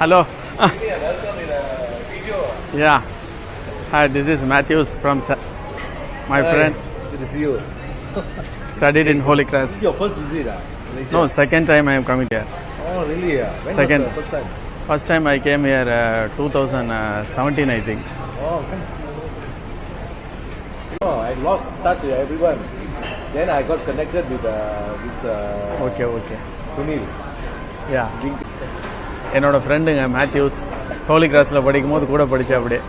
Hello. yeah. Hi, this is Matthews from Sa- my friend. Good to see you. Studied in Holy This Cross. is your first visit, ah? Malaysia? No, second time I am coming here. Oh, really? Ah? When Second. Was the first time? First time I came here uh, 2017, I think. Oh, thanks. Oh, I lost touch with everyone. Then I got connected with uh, this uh, Okay, okay. Sunil. Yeah. Link. என்னோட ஃப்ரெண்டுங்க Matthews Holi கிராஸில் படிக்கும் போது கூட படித்தேன் அப்படியே.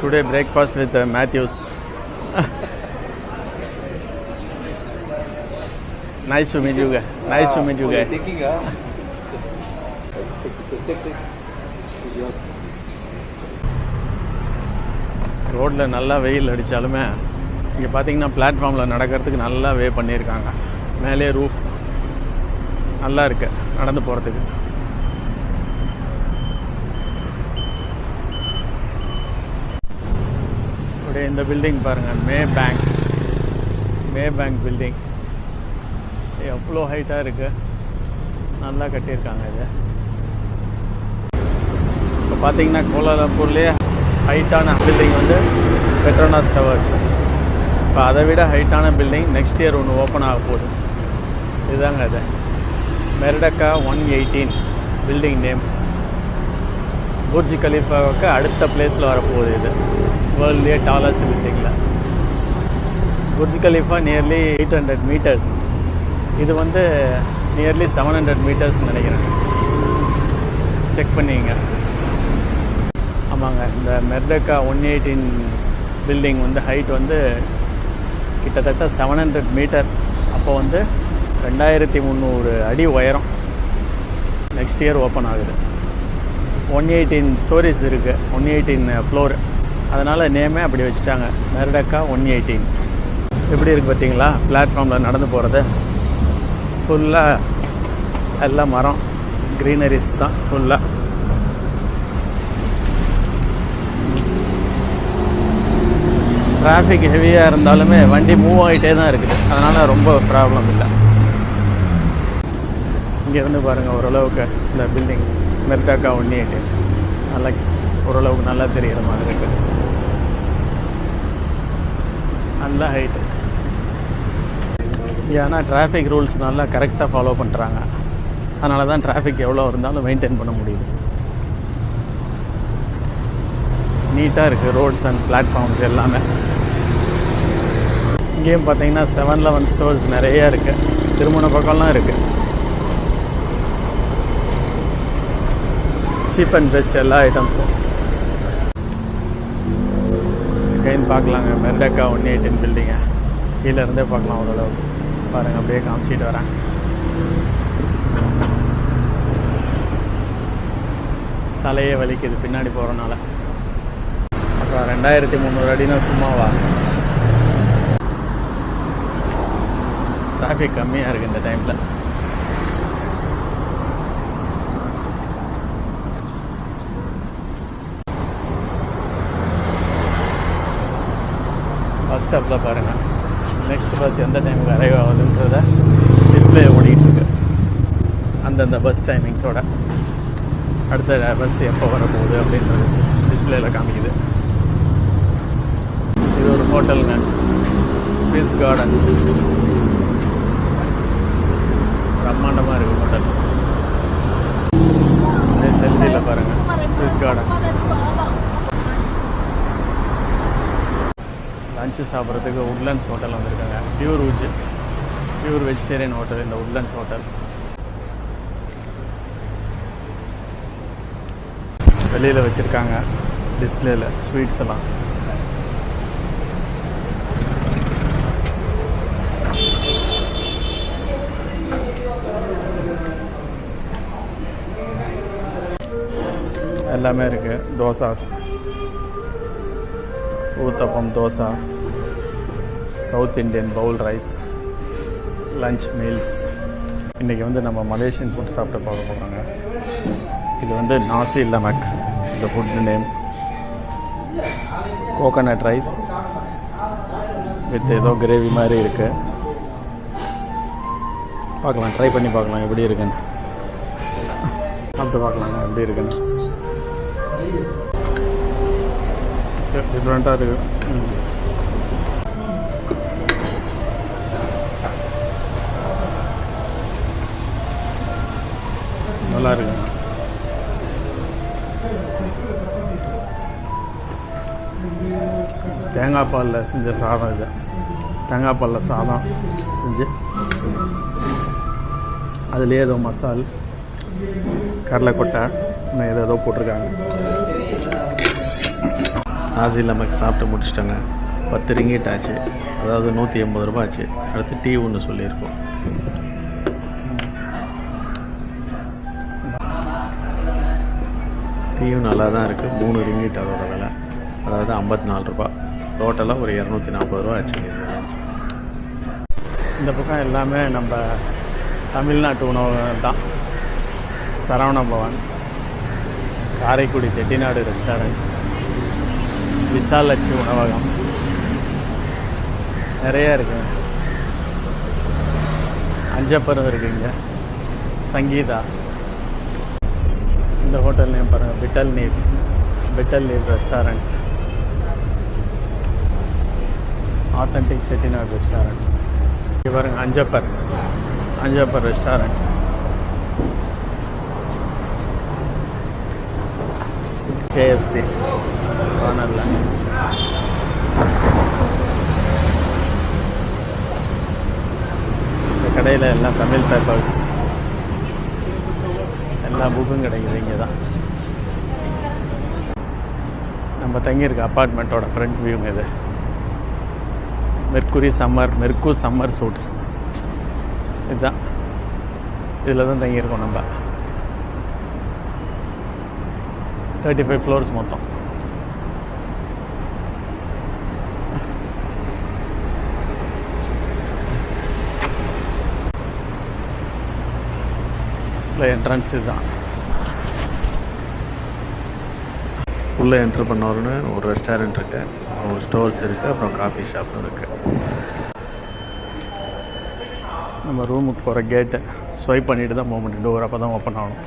Today breakfast with Mathews nice to meet you nice to meet you. ரோட்டில் நல்லா வெயில் அடித்தாலுமே இங்கே பார்த்தீங்கன்னா பிளாட்ஃபார்மில் நடக்கிறதுக்கு நல்லா வே பண்ணியிருக்காங்க. மேலே ரூஃப் நல்லா இருக்கு நடந்து போகிறதுக்கு அப்படியே இந்த பில்டிங் பாருங்கள் Maybank Maybank building எவ்வளோ ஹைட்டாக இருக்குது நல்லா கட்டியிருக்காங்க இது. இப்போ பார்த்தீங்கன்னா கோலாலம்பூர்லேயே ஹைட்டான பில்டிங் வந்து பெட்ரோனாஸ் டவர்ஸ் இப்போ அதை விட ஹைட்டான பில்டிங் நெக்ஸ்ட் இயர் ஒன்று ஓப்பன் ஆக போகுது. இதுதாங்க அது Merdeka one eighteen building name Burj கலீஃபாவுக்கு அடுத்த பிளேஸில் வரப்போகுது இது. வேர்ல்ட்லேயே டாலஸ்ட் பில்டிங்கில் Burj Khalifa nearly eight hundred metres இது வந்து நியர்லி செவன் ஹண்ட்ரட் மீட்டர்ஸ் நினைக்கிறேன். செக் பண்ணிங்க. ஆமாங்க இந்த மெர்டக்கா ஒன் எயிட்டீன் பில்டிங் வந்து ஹைட் வந்து கிட்டத்தட்ட செவன் ஹண்ட்ரட் மீட்டர் அப்போ வந்து ரெண்டாயிரத்தி முந்நூறு அடி உயரம் நெக்ஸ்ட் இயர் ஓப்பன் ஆகுது. ஒன் எயிட்டீன் ஸ்டோரிஸ் இருக்குது ஒன் எயிட்டீன் ஃப்ளோர் அதனால் நேமே அப்படி வச்சுட்டாங்க. மெர்டக்கா ஒன் எயிட்டீன் எப்படி இருக்குது பார்த்தீங்களா? பிளாட்ஃபார்மில் நடந்து போகிறது ஃபுல்லாக எல்லாம் மரம். க்ரீனரிஸ் தான் ஃபுல்லாக டிராஃபிக் ஹெவியாக இருந்தாலுமே வண்டி மூவ் ஆகிட்டே தான் இருக்குது. அதனால் ரொம்ப ப்ராப்ளம் இல்லை. இங்கேருந்து பாருங்கள் ஓரளவுக்கு இந்த பில்டிங் மெர்டாக்கா ஒன் எயிட்டு நல்லா ஓரளவுக்கு நல்லா தெரிகிற மாதிரி இருக்குது நல்ல ஹைட்டு ஏன்னா டிராஃபிக் ரூல்ஸ் நல்லா கரெக்டாக ஃபாலோ பண்ணுறாங்க அதனால தான் டிராஃபிக் எவ்வளோ இருந்தாலும் மெயின்டைன் பண்ண முடியுது. நீட்டாக இருக்குது ரோட்ஸ் அண்ட் பிளாட்ஃபார்ம்ஸ் எல்லாமே. இங்கேயும் பார்த்தீங்கன்னா செவன் லெவன் ஸ்டோர்ஸ் நிறையா இருக்குது திருமண பக்கம்லாம் இருக்குது சீப் அண்ட் பெஸ்ட் எல்லா ஐட்டம்ஸும் கைன் பார்க்கலாங்க. மெர்டக்கா ஒன் எயிட்டின் பில்டிங்கை கீழே இருந்தே பார்க்கலாம் ஓரளவுக்கு பாருங்கள் அப்படியே காமிச்சிட்டு வரேன். தலையே வலிக்குது பின்னாடி போகிறனால அப்புறம் ரெண்டாயிரத்தி முந்நூறு அடினா சும்மாவா? டிராஃபிக் கம்மியாக இருக்குது இந்த டைமில் ஸ்டாப்பில் பாருங்கள் நெக்ஸ்ட் பஸ் எந்த டைமுக்கு அரைவ் ஆகுதுன்றத டிஸ்பிளே ஓடிட்டுருக்கு. அந்தந்த பஸ் டைமிங்ஸோட அடுத்த பஸ் எப்போ வரப்போகுது அப்படின்றது டிஸ்பிளேயில் காமிக்குது. இது ஒரு ஹோட்டலுங்க ஸ்விஸ் கார்டன் பிரம்மாண்டமாக இருக்குது ஹோட்டல் அதே செல்ஃபியில் பாருங்கள் ஸ்விஸ் கார்டன் லஞ்சு சாப்பிட்றதுக்கு உட்லண்ட்ஸ் ஹோட்டல் வந்திருக்காங்க. பியூர் உஜ் பியூர் வெஜிடேரியன் ஹோட்டல் இந்த உட்லண்ட்ஸ் ஹோட்டல் வெளியில் வச்சுருக்காங்க. டிஸ்பிளேல ஸ்வீட்ஸ் எல்லாம். எல்லாமே இருக்குது dosas uttapam dosa. South Indian bowl rice lunch meals இன்றைக்கி வந்து நம்ம மலேசியன் ஃபுட் சாப்பிட்டு பார்க்க போகிறாங்க இது வந்து நாசி லமக் இந்த food name coconut rice with ஏதோ கிரேவி மாதிரி இருக்குது பார்க்கலாம் ட்ரை பண்ணி பார்க்கலாம் எப்படி இருக்குன்னு. சாப்பிட்டு பார்க்கலாங்க எப்படி இருக்குன்னு. டிஃப்ரெண்ட்டாக இருக்குது நல்லா இருக்குங்க தேங்காய் பாலில் செஞ்ச சாதம் இது. தேங்காய் பாலில் சாதம் செஞ்சு அதுலேயே ஏதோ மசால் கடலைக்கொட்டை இன்னும் ஏதோ ஏதோ போட்டிருக்காங்க. ஆசி லெமக் சாப்பிட்டு முடிச்சிட்டோங்க. பத்து ரிங்கிட் ஆச்சு அதாவது நூற்றி எண்பது ரூபாய் ஆச்சு. அடுத்து டீ ஒன்று சொல்லியிருக்கோம். டீயும் நல்லா தான் இருக்குது மூணு ரிங்கிட் அதோட விலை. அதாவது ஐம்பத்தி நாலு ரூபா. டோட்டலாக ஒரு இரநூத்தி நாற்பது ரூபா ஆச்சுங்க இந்த பக்கம் எல்லாமே நம்ம தமிழ்நாட்டு உணவகம் தான். சரவண பவன் காரைக்குடி செட்டிநாடு ரெஸ்டாரண்ட் விசாலட்சி உணவகம். நிறைய இருக்குது அஞ்சப்பரம் இருக்குங்க. சங்கீதா இந்த ஹோட்டல் நேம் பாருங்கள் பிட்டல் நீஃப் பிட்டல் நீஃப் ரெஸ்டாரண்ட் ஆத்தன்டிக் செட்டிநாடு ரெஸ்டாரண்ட் இங்கே பாருங்க அஞ்சப்பர் அஞ்சப்பர் ரெஸ்டாரண்ட் கேஎஃப்சி கார்னரில் இந்த கடையில் எல்லாம் தமிழ் பேப்பர்ஸ் எல்லா புக்கும் கிடைக்குது இங்கே தான். நம்ம தங்கியிருக்க அப்பார்ட்மெண்ட்டோட ஃப்ரண்ட் வியூங்க இது. மெர்க்குரி சம்மர் மெர்க்கு சம்மர் சூட்ஸ் இதுதான். இதில் தான் தங்கியிருக்கோம் நம்ம. தேர்ட்டி ஃபைவ் ஃப்ளோர்ஸ் மொத்தம். இல்லை என்ட்ரன்ஸ் இதுதான் உள்ளே என்ட்ரு பண்ண ஒரு ரெஸ்டாரண்ட் இருக்குது அப்புறம் ஒரு ஸ்டோர்ஸ் இருக்குது அப்புறம் காஃபி ஷாப்பும் இருக்குது நம்ம ரூமுக்கு போகிற கேட்டை ஸ்வைப் பண்ணிட்டு தான் மூமெண்ட் பண்ணி டோர் அப்போ தான் ஓப்பன் ஆகணும்.